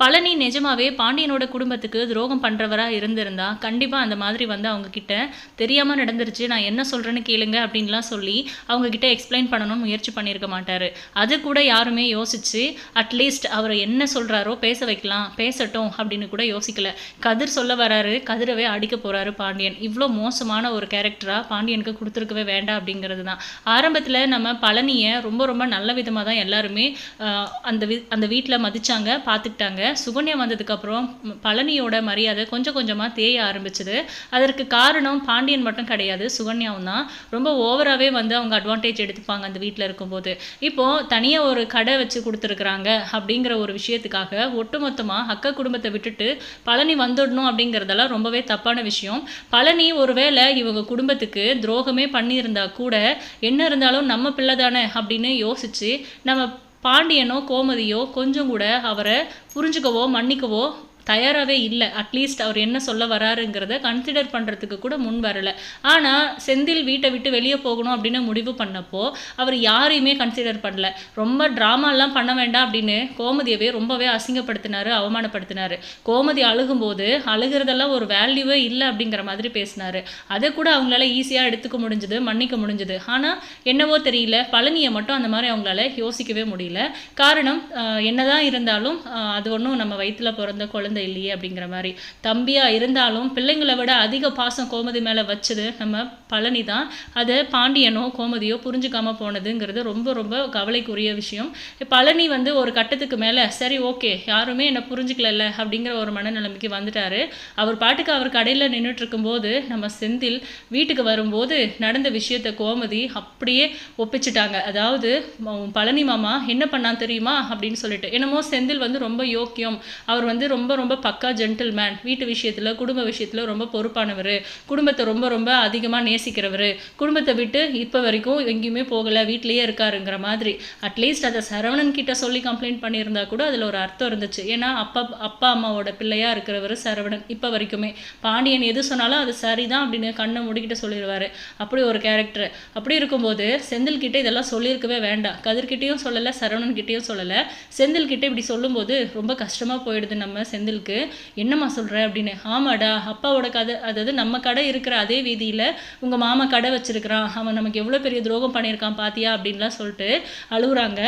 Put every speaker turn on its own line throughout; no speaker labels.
பழனி நிஜமாவே பாண்டியனோட குடும்பத்துக்கு துரோகம் பண்ணுறவரா இருந்திருந்தா கண்டிப்பாக அந்த மாதிரி வந்து அவங்கக்கிட்ட தெரியாமல் நடந்துருச்சு நான் என்ன சொல்கிறேன்னு கேளுங்க அப்படின்லாம் சொல்லி அவங்கக்கிட்ட எக்ஸ்பிளைன் பண்ணணும்னு முயற்சி பண்ணியிருக்க மாட்டார். அது கூட யாருமே யோசிச்சு அட்லீஸ்ட் அவர் என்ன சொல்கிறாரோ பேச வைக்கலாம் பேசட்டும் அப்படின்னு கூட யோசிக்கல. கதிர் சொல்ல வராரு கதிரவே அடிக்க போகிறாரு பாண்டியன். இவ்வளோ மோசமான ஒரு கேரக்டராக பாண்டியனுக்கு கொடுத்துருக்கவே வேண்டாம் அப்படிங்கிறது தான். ஆரம்பத்தில் நம்ம பழனியை ரொம்ப ரொம்ப நல்ல விதமாக தான் எல்லாருமே அந்த வி அந்த வீட்டில் மதித்தாங்க பார்த்துக்கிட்டாங்க சுகன்யா வந்ததுக்கப்புறம் பழனியோட மரியாதை கொஞ்சம் கொஞ்சமாக தேய ஆரம்பிச்சது. அதற்கு காரணம் பாண்டியன் மட்டும் கிடையாது சுகன்யாவும் தான். ரொம்ப ஓவராகவே வந்து அவங்க அட்வான்டேஜ் எடுத்துப்பாங்க அந்த வீட்டில் இருக்கும்போது. இப்போது தனியாக ஒரு கடை வச்சு கொடுத்துருக்குறாங்க அப்படிங்கிற ஒரு விஷயத்துக்காக ஒட்டுமொத்தமாக அக்கா குடும்பத்தை விட்டுட்டு பழனி வந்துடணும் அப்படிங்கிறதெல்லாம் ரொம்பவே தப்பான விஷயம். பழனி ஒருவேளை இவங்க குடும்பத்துக்கு துரோகமே பண்ணியிருந்தா கூட என்ன இருந்தாலும் நம்ம பிள்ளை தானே அப்படின்னு யோசிச்சு நம்ம பாண்டியனோ கோமதியோ கொஞ்சம் கூட அவரை புரிஞ்சுக்கவோ மன்னிக்கவோ தயாராகவே இல்லை. அட்லீஸ்ட் அவர் என்ன சொல்ல வராருங்கிறத கன்சிடர் பண்ணுறதுக்கு கூட முன் வரல. ஆனால் செந்தில் வீட்டை விட்டு வெளியே போகணும் அப்படின்னு முடிவு பண்ணப்போ அவர் யாரையுமே கன்சிடர் பண்ணல. ரொம்ப ட்ராமாலாம் பண்ண வேண்டாம் அப்படின்னு கோமதியவே ரொம்பவே அசிங்கப்படுத்தினார் அவமானப்படுத்தினார். கோமதி அழுகும்போது அழுகிறதெல்லாம் ஒரு வேல்யூவே இல்லை அப்படிங்கிற மாதிரி பேசினார். அதை கூட அவங்களால ஈஸியாக எடுத்துக்க முடிஞ்சது மன்னிக்க முடிஞ்சது. ஆனால் என்னவோ தெரியல பழனியை மட்டும் அந்த மாதிரி அவங்களால யோசிக்கவே முடியல. காரணம் என்னதான் இருந்தாலும் அது ஒன்றும் நம்ம வயிற்றில் பிறந்த குழந்தை இல்லையே அப்படிங்கிற மாதிரி. தம்பியா இருந்தாலும் பிள்ளைங்களை விட அதிக பாசம் கோமதி மேலே வச்சது நம்ம பழனி தான். அதை பாண்டியனோ கோமதியோ புரிஞ்சுக்காம போனதுங்கிறது ரொம்ப ரொம்ப கவலைக்குரிய விஷயம். பழனி வந்து ஒரு கட்டத்துக்கு மேலே சரி ஓகே யாருமே என்னை புரிஞ்சுக்கலல்ல அப்படிங்கிற ஒரு மனநிலைமைக்கு வந்துட்டாரு. அவர் பாட்டுக்கு அவர் கடையில் நின்றுட்டு இருக்கும்போது நம்ம செந்தில் வீட்டுக்கு வரும்போது நடந்த விஷயத்தை கோமதி அப்படியே ஒப்பிச்சிட்டாங்க. அதாவது பழனி மாமா என்ன பண்ணான் தெரியுமா? அப்படின்னு சொல்லிட்டு. என்னமோ செந்தில் வந்து ரொம்ப யோக்கியம். அவர் வந்து ரொம்ப ரொம்ப பக்கா ஜென்டில்மேன் வீட்டு விஷயத்தில் குடும்ப விஷயத்தில் ரொம்ப பொறுப்பானவர். குடும்பத்தை ரொம்ப ரொம்ப அதிகமாக நேசிக்கிறவர். குடும்பத்தை விட்டு இப்போ வரைக்கும் எங்கேயுமே போகலை வீட்டிலேயே இருக்காருங்கிற மாதிரி. அட்லீஸ்ட் அதை சரவணன் கிட்ட சொல்லி கம்ப்ளைண்ட் பண்ணியிருந்தா கூட அதில் ஒரு அர்த்தம் இருந்துச்சு. ஏன்னா அப்பா அப்பா அம்மாவோட பிள்ளையாக இருக்கிறவர் சரவணன் இப்போ வரைக்குமே. பாண்டியன் எது சொன்னாலும் அது சரிதான் அப்படின்னு கண்ணை முடிக்கிட்டு சொல்லிடுவார் அப்படி ஒரு கேரக்டர் அப்படி இருக்கும்போது செந்தில் கிட்டே இதெல்லாம் சொல்லியிருக்கவே வேண்டாம். கதிர்கிட்டையும் சொல்லலை சரவணன் கிட்டேயும் சொல்லலை. செந்தில் கிட்டே இப்படி சொல்லும்போது ரொம்ப கஷ்டமாக போயிடுது நம்ம செந்தில் செந்திலுக்கு என்னம்மா சொல்கிற அப்படின்னு ஆமாடா அப்பாவோட கதை அதாவது நம்ம கடை இருக்கிற அதே வீதியில உங்க மாமா கடை வச்சிருக்கிறான். அவன் நமக்கு எவ்வளவு பெரிய துரோகம் பண்ணியிருக்கான் பாத்தியா அப்படின்லாம் சொல்லிட்டு அழுகுறாங்க.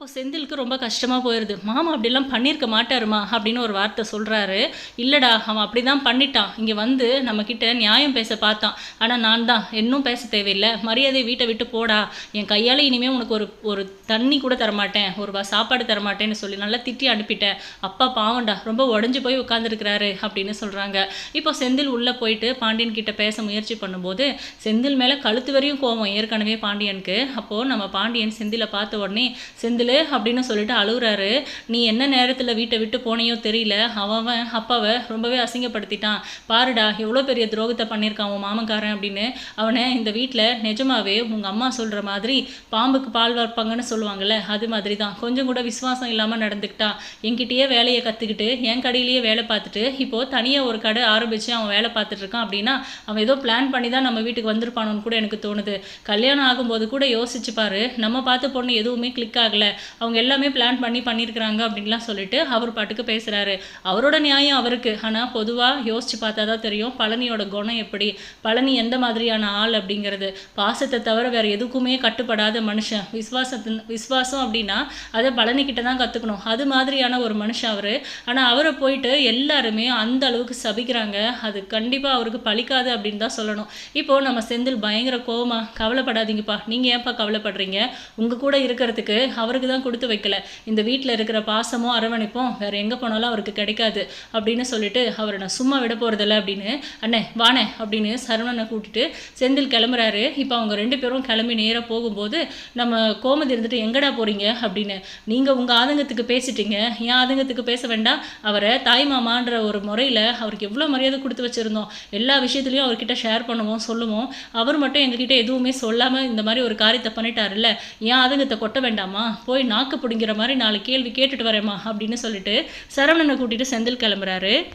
அப்போ செந்திலுக்கு ரொம்ப கஷ்டமாக போயிடுது மாமா அப்படிலாம் பண்ணியிருக்க மாட்டாருமா? அப்படின்னு ஒரு வார்த்தை சொல்கிறாரு இல்லைடா அவன் அப்படி தான் பண்ணிட்டான். இங்கே வந்து நம்மக்கிட்ட நியாயம் பேச பார்த்தான். ஆனால் நான் தான். இன்னும் பேச தேவையில்லை. மரியாதை வீட்டை விட்டு போடா. என் கையால் இனிமேல் உனக்கு ஒரு ஒரு தண்ணி கூட தரமாட்டேன். ஒரு வா சாப்பாடு தரமாட்டேன்னு சொல்லி நல்லா திட்டி அனுப்பிட்டேன் அப்பா பாவண்டா ரொம்ப உடஞ்சி போய் உட்காந்துருக்கிறாரு அப்படின்னு சொல்கிறாங்க இப்போ செந்தில் உள்ளே போயிட்டு பாண்டியன் கிட்ட பேச முயற்சி பண்ணும்போது செந்தில் மேலே கழுத்து வரையும் கோவம். ஏற்கனவே பாண்டியனுக்கு. அப்போது நம்ம பாண்டியன் செந்திலை பார்த்த உடனே செந்தில் அப்படின்னு சொல்லிட்டு அழுகுறாரு நீ என்ன நேரத்தில் வீட்டை விட்டு போனையோ தெரியல. அவன் அப்பாவை ரொம்பவே அசிங்கப்படுத்திட்டான். பாருடா எவ்வளோ பெரிய துரோகத்தை பண்ணியிருக்கான் உன் மாமன்காரன் அப்படின்னு. அவனை இந்த வீட்டில் நிஜமாவே உங்கள் அம்மா சொல்கிற மாதிரி பாம்புக்கு பால் வளர்ப்பாங்கன்னு சொல்லுவாங்கல்ல அது மாதிரி தான் கொஞ்சம் கூட விசுவாசம் இல்லாமல் நடந்துக்கிட்டான் என்கிட்டயே வேலையை கற்றுக்கிட்டு என் கடையிலேயே வேலை பார்த்துட்டு இப்போது தனியாக ஒரு கடை ஆரம்பித்து அவன் வேலை பார்த்துட்டு இருக்கான் அப்படின்னா அவன் ஏதோ பிளான் பண்ணி தான் நம்ம வீட்டுக்கு வந்திருப்பானோன்னு கூட எனக்கு தோணுது. கல்யாணம் ஆகும்போது கூட யோசிச்சு பாரு. நம்ம பார்த்து பொண்ணு எதுவுமே கிளிக் ஆகலை. அவங்க எல்லாமே பிளான் பண்ணி பண்ணியிருக்கிறாங்க அப்படின்லாம் சொல்லிட்டு அவர் பாட்டுக்கு பேசுகிறாரு அவரோட நியாயம் அவருக்கு. ஆனால் பொதுவாக யோசிச்சு பார்த்தா தான் தெரியும் பழனியோட குணம் எப்படி பழனி எந்த மாதிரியான ஆள் அப்படிங்கிறது. பாசத்தை தவிர வேற எதுக்குமே கட்டுப்படாத மனுஷன். விசுவாசத்தின் விஸ்வாசம் அப்படின்னா அதை பழனிக்கிட்ட தான் கற்றுக்கணும் அது மாதிரியான ஒரு மனுஷன் அவர். ஆனால் அவரை போயிட்டு எல்லாருமே அந்த அளவுக்கு சபிக்கிறாங்க. அது கண்டிப்பாக அவருக்கு பழிக்காது அப்படின்னு தான் சொல்லணும். இப்போது நம்ம செந்தில் பயங்கர கோவமாக கவலைப்படாதீங்கப்பா. நீங்கள் ஏன்ப்பா கவலைப்படுறீங்க? உங்கள் கூட இருக்கிறதுக்கு அவருக்கு தான் கொடுத்து வைக்கல. இந்த வீட்டில் இருக்கிற பாசமும் அரவணைப்பும் வேற எங்கே போனாலும் அவருக்கு கிடைக்காது அப்படின்னு சொல்லிட்டு அவரை நான் சும்மா விட போகிறதில்ல அப்படின்னு அண்ணே வானே அப்படின்னு சரவணனை கூட்டிட்டு செந்தில் கிளம்புறாரு. இப்போ அவங்க ரெண்டு பேரும் கிளம்பி நேராக போகும்போது நம்ம கோமதி இருந்துட்டு எங்கடா போறீங்க? அப்படின்னு நீங்கள் உங்கள் ஆதங்கத்துக்கு பேசிட்டீங்க. என் ஆதங்கத்துக்கு பேச வேண்டாம். அவரை தாய் மாமான்ற ஒரு முறையில் அவருக்கு எவ்வளோ மரியாதை கொடுத்து வச்சுருந்தோம். எல்லா விஷயத்துலையும் அவர்கிட்ட ஷேர் பண்ணுவோம் சொல்லுவோம். அவர் மட்டும் எங்ககிட்ட எதுவுமே சொல்லாமல் இந்த மாதிரி ஒரு காரியத்தை பண்ணிட்டாருல்ல. ஏன் ஆதங்கத்தை கொட்ட வேண்டாமா? போய் நாக்கு பிடிங்கிற மாதிரி நாலு கேள்வி கேட்டுட்டு வரேம்மா அப்படின்னு சொல்லிட்டு சரவணனை கூட்டிட்டு செந்தில் கிளம்புறாரு.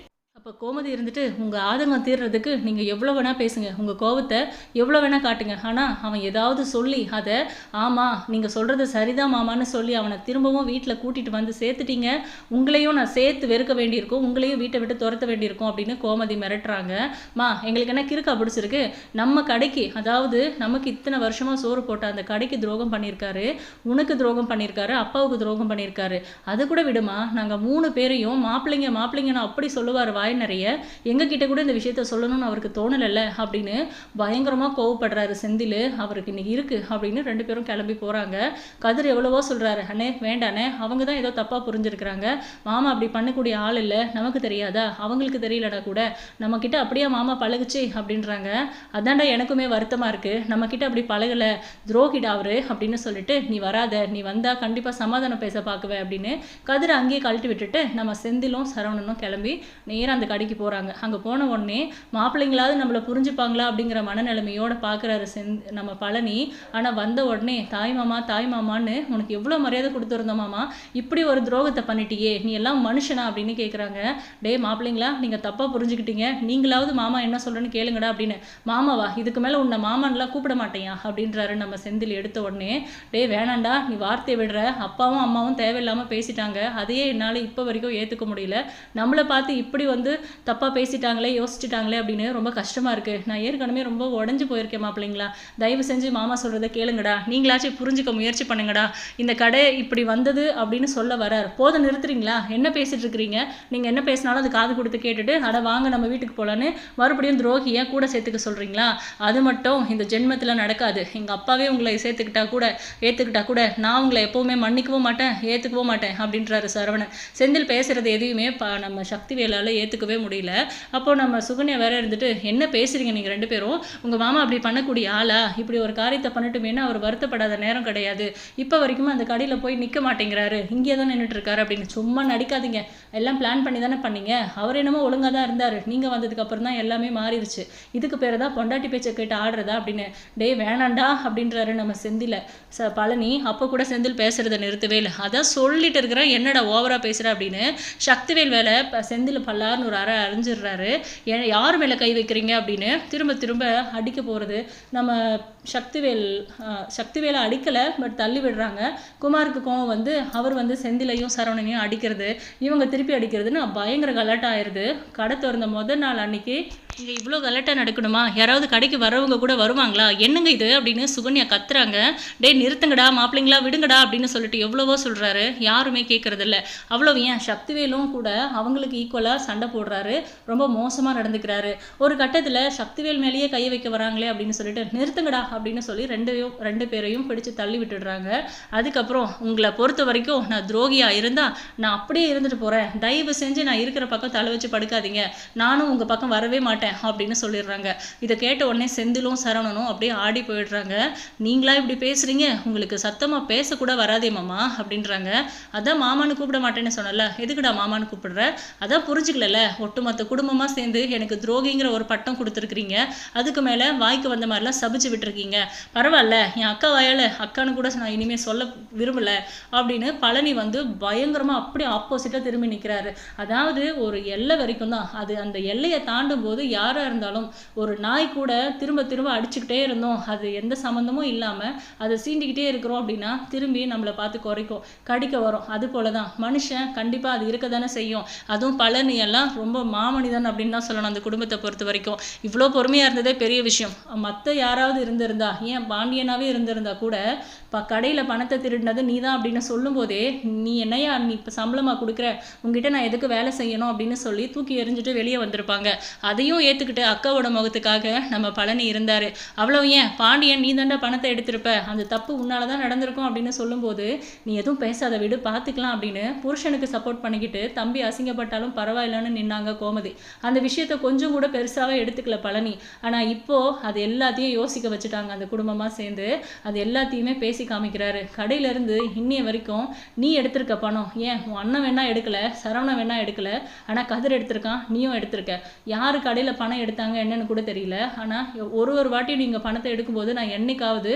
அப்போ கோமதி இருந்துட்டு உங்கள் ஆதங்கம் தீர்றதுக்கு நீங்கள் எவ்வளோ வேணால் பேசுங்க. உங்கள் கோபத்தை எவ்வளோ வேணால் காட்டுங்க. ஆனால் அவன் ஏதாவது சொல்லி அதை ஆமாம் நீங்கள் சொல்கிறது சரிதான் மாமான்னு சொல்லி அவனை திரும்பவும் வீட்டில் கூட்டிகிட்டு வந்து சேர்த்துட்டீங்க. உங்களையும் நான் சேர்த்து வெறுக்க வேண்டியிருக்கும். உங்களையும் வீட்டை விட்டு துரத்த வேண்டியிருக்கும் அப்படின்னு கோமதி மிரட்டுறாங்க. மா எங்களுக்கு என்ன கிறுக்கா பிடிச்சிருக்கு? நம்ம கடைக்கு அதாவது நமக்கு இத்தனை வருஷமாக சோறு போட்ட அந்த கடைக்கு துரோகம் பண்ணியிருக்காரு. உனக்கு துரோகம் பண்ணியிருக்காரு. அப்பாவுக்கு துரோகம் பண்ணியிருக்காரு. அது கூட விடுமா? நாங்கள் மூணு பேரையும் மாப்பிள்ளைங்க மாப்பிள்ளைங்கன்னு அப்படி சொல்லுவார் வாய் நிறைய. எங்ககிட்ட கூட இந்த விஷயத்த சொல்லணும்னு அவருக்கு தோணலைல்ல? அப்படின்னு பயங்கரமாக கோவப்படுறாரு செந்தில். அவருக்கு இன்னைக்கு இருக்கு அப்படின்னு ரெண்டு பேரும் கிளம்பி போகிறாங்க கதிர் எவ்வளவோ சொல்கிறாரு அண்ணே வேண்டாண்ணே அவங்க தான் ஏதோ தப்பாக புரிஞ்சிருக்கிறாங்க. மாமா அப்படி பண்ணக்கூடிய ஆள் இல்லை. நமக்கு தெரியாதா? அவங்களுக்கு தெரியலடா கூட. நம்மக்கிட்ட அப்படியே மாமா பழகுச்சு அப்படின்றாங்க. அதான்டா எனக்குமே வருத்தமாக இருக்குது நம்மக்கிட்ட அப்படி பழகலை. துரோகிடா அவரு அப்படின்னு சொல்லிட்டு நீ வராத. நீ வந்தால் கண்டிப்பாக சமாதானம் பேச பார்க்குவேன் அப்படின்னு கதிரை அங்கேயே கழட்டி விட்டுட்டு நம்ம செந்திலும் சரவணனும் கிளம்பி நேராக அந்த கடைக்கு போகிறாங்க அங்கே போன உடனே மாப்பிள்ளைங்களாவது நம்மளை புரிஞ்சுப்பாங்களா அப்படிங்கிற மனநிலைமையோடு பார்க்குறாரு செந் நம்ம பழனி. ஆனால் வந்த உடனே தாய் மாமா தாய் மாமான்னு உனக்கு எவ்வளோ மரியாதை கொடுத்துருந்தோமாமா இப்படி ஒரு துரோகத்தை பண்ணிட்டியே. நீ எல்லாம் மனுஷனா? அப்படின்னு கேட்குறாங்க டே மாப்பிள்ளைங்களா நீங்கள் தப்பாக புரிஞ்சுக்கிட்டீங்க. நீங்களாவது மாமா என்ன சொல்கிறேன்னு கேளுங்கடா அப்படின்னு. மாமாவா இதுக்கு மேலே உன்னை மாமான்லாம் கூப்பிட மாட்டேயா? அப்படின்றாரு நம்ம செந்தில் எடுத்த உடனே. டே வேணாண்டா நீ வார்த்தையை விடுற. அப்பாவும் அம்மாவும் தேவையில்லாமல் பேசிட்டாங்க. அதையே என்னால் இப்போ வரைக்கும் ஏற்றுக்க முடியல. நம்மளை பார்த்து இப்படி வந்து தப்பாக பேசிட்டாங்களே யோசிச்சுட்டாங்களே அப்படின்னு ரொம்ப கஷ்டமாக இருக்குது நான் ஏற்கனவே ரொம்ப உடஞ்சி போயிருக்கேன் மாப்பிள்ளைங்களா. தயவு செஞ்சு மாமா சொல்கிறத கேளுங்கடா. நீங்களாச்சும் புரிஞ்சுக்க முயற்சி பண்ணுங்கடா. இந்த கடை இப்படி வந்தது அப்படின்னு சொல்ல வரார். போதை நிறுத்துறீங்களா? என்ன பேசிகிட்டு இருக்கிறீங்க? நீங்கள் என்ன பேசினாலும் அது காது கொடுத்து கேட்டுட்டு அட வாங்க நம்ம வீட்டுக்கு போகலான்னு மறுபடியும் துரோகியை கூட சேர்த்துக்க சொல்கிறீங்களா அது மட்டும் இந்த ஜென்மத்தில் நடக்காது. எங்கள் அப்பாவே உங்களை சேர்த்துக்கிட்டா கூட ஏற்றுக்கிட்டா கூட நான் உங்களை எப்போவுமே மன்னிக்கவும் மாட்டேன் ஏற்றுக்கவும் மாட்டேன் அப்படின்றாரு சரவணன். செந்தில் பேசுகிறது எதையுமே ப நம்ம சக்தி வேலால் ஏற்றுக்கவே முடியல. அப்போ நம்ம சுகன்யா வேற இருந்துட்டு என்ன பேசுறீங்க நீங்கள் ரெண்டு பேரும்? உங்கள் மாமா அப்படி பண்ணக்கூடிய ஆளா? இப்படி ஒரு காரியத்தை பண்ணட்டுமேனா அவர் வருத்தப்படாத நேரம் கிடையாது. இப்போ வரைக்கும் அந்த கடையில் போய் நிற்க மாட்டேங்கிறாரு. இங்கே தான் நின்றுட்டு இருக்காரு அப்படின்னு சும்மா நடிக்காதீங்க. எல்லாம் பிளான் பண்ணி தானே பண்ணீங்க. அவர் என்னமோ ஒழுங்காக தான் இருந்தார். நீங்கள் வந்ததுக்கு அப்புறம் தான் எல்லாமே மாறிடுச்சு. இதுக்கு பேர் தான் பொண்டாட்டி பேச்சை கேட்டு ஆடுறதா அப்படின்னு. டேய் வேணாண்டா அப்படின்றாரு நம்ம செந்தில. ச பழனி அப்போ கூட செந்தில் பேசுறதை நிறுத்தவே இல்லை. அதான் சொல்லிட்டு இருக்கிறேன். என்னடா ஓவரா பேசுற? அப்படின்னு. சக்திவேல் வேலை செந்தில் பல்லார்னு ஒரு அரை அரைஞ்சிடுறாரு ஏன் யார் மேலே கை வைக்கிறீங்க அப்படின்னு திரும்ப திரும்ப அடிக்க போகிறது நம்ம சக்திவேல் சக்திவேலை அடிக்கலை பட் தள்ளி விடுறாங்க. குமாருக்கு கோவம் வந்து அவர் வந்து செந்திலையும் சரவணனையும் அடிக்கிறது. இவங்க திருப்பி அடிக்கிறதுன்னு பயங்கர கலாட்டா ஆயிடுது கடை திறந்த முதல் நாள் அன்னைக்கு இங்கே இவ்வளோ கலாட்டா நடக்கணுமா? யாராவது கடைக்கு வரவங்க கூட வருவாங்களா? என்னங்க இது? அப்படின்னு சுகன்யா கத்துறாங்க. டேய் நிறுத்துங்கடா மாப்பிள்ளைங்களா விடுங்கடா அப்படின்னு சொல்லிட்டு எவ்வளவோ சொல்கிறாரு யாருமே கேட்கறதில்ல அவ்வளோ ஏன்? சக்திவேலும் கூட அவங்களுக்கு ஈக்குவலாக சண்டை போடுறாரு. ரொம்ப மோசமாக நடந்துக்கிறாரு. ஒரு கட்டத்தில் சக்திவேல் மேலேயே கை வைக்க வராங்களே அப்படின்னு சொல்லிட்டு நிறுத்துங்கடா அப்படின்னு சொல்லி ரெண்டையும் ரெண்டு பேரையும் பிடிச்சு தள்ளி விட்டுடுறாங்க. அதுக்கப்புறம் உங்களை பொறுத்த வரைக்கும் நான் துரோகியாக இருந்தால் நான் அப்படியே இருந்துட்டு போகிறேன் தயவு செஞ்சு நான் இருக்கிற பக்கம் தலை வச்சு படுக்காதீங்க. நானும் உங்கள் பக்கம் வரவே மாட்டேன் அப்படின்னு சொல்லிடுறாங்க. இதை கேட்ட உடனே செந்திலும் சரவணனும் அப்படியே ஆடி போயிடுறாங்க. நீங்களா இப்படி பேசுறீங்க? உங்களுக்கு சத்தமாக பேசக்கூட வராதே மாமா அப்படின்றாங்க. அதான் மாமான்னு கூப்பிட மாட்டேன்னு சொன்னல எதுக்குடா மாமான்னு கூப்பிடுற? அதான் புரிஞ்சுக்கலல்ல. ஒட்டுமொத்த குடும்பமாக சேர்ந்து எனக்கு துரோகிங்கிற ஒரு பட்டம் கொடுத்துருக்குறீங்க. அதுக்கு மேலே வாய்க்கு வந்த மாதிரிலாம் சபிச்சு விட்டுருக்கீங்க. பரவாயில்ல என் அக்கா வாயால் அக்கான்னு கூட நான் இனிமேல் சொல்ல விரும்பலை அப்படின்னு பழனி வந்து பயங்கரமாக அப்படியே ஆப்போசிட்டாக திரும்பி நிற்கிறாரு அதாவது ஒரு எல்லை வரைக்கும் தான். அது அந்த எல்லையை தாண்டும் போது யாராக இருந்தாலும் ஒரு நாய் கூட திரும்ப திரும்ப அடிச்சுக்கிட்டே இருந்தோம். அது எந்த சம்மந்தமும் இல்லாமல் அதை சீண்டிக்கிட்டே இருக்கிறோம் அப்படின்னா திரும்பி நம்மளை பார்த்து குறைக்கும். கடிக்க வரும். அது போல தான் மனுஷன் கண்டிப்பாக அது இருக்க தானே செய்யும். அதுவும் பழனியெல்லாம் ரொம்ப மாமனிதன் அப்படின்னு தான் சொல்லணும் அந்த குடும்பத்தை பொறுத்த வரைக்கும். இவ்வளோ பொறுமையாக இருந்ததே பெரிய விஷயம். மற்ற யாராவது இருந்திருந்தா ஏன் பாண்டியனாகவே இருந்திருந்தா கூட இப்போ கடையில் பணத்தை திருடினது நீ தான் அப்படின்னு சொல்லும்போதே நீ என்னையா நீ இப்போ சம்பளமாக கொடுக்குற? உங்ககிட்ட நான் எதுக்கு வேலை செய்யணும் அப்படின்னு சொல்லி தூக்கி எறிஞ்சிட்டு வெளியே வந்திருப்பாங்க. அதையும் ஏற்றுக்கிட்டு அக்காவோட முகத்துக்காக நம்ம பழனி இருந்தார். அவ்வளோ ஏன்? பாண்டியன் நீ தாண்டா பணத்தை எடுத்திருப்ப? அந்த தப்பு உன்னால தான் நடந்திருக்கும் அப்படின்னு சொல்லும்போது நீ எதுவும் பேசாத விடு பார்த்துக்கலாம் அப்படின்னு புருஷனுக்கு சப்போர்ட் பண்ணிக்கிட்டு தம்பி அசிங்கப்பட்டாலும் பரவாயில்லன்னு நின்னாங்க கோமதி. அந்த விஷயத்தை கொஞ்சம் கூட பெருசாவே எடுத்துக்கல பழனி. ஆனால் இப்போ அது எல்லாத்தையும் யோசிக்க வச்சுட்டாங்க. அந்த குடும்பமாக சேர்ந்து அது எல்லாத்தையுமே பேசி காமிக்கிறாரு. கடையிலேருந்து இன்னைய வரைக்கும் நீ எடுத்திருக்க பணம். ஏன்? உன் அண்ணன் வேணா எடுக்கல. சரவணன் வேணா எடுக்கல. ஆனால் கதிர் எடுத்திருக்கான். நீயும் எடுத்திருக்க. யார் கடையில் பணம் எடுத்தாங்க என்னன்னு கூட தெரியல. ஆனால் ஒரு ஒரு வாட்டி நீங்கள் பணத்தை எடுக்கும்போது நான் என்னைக்காவது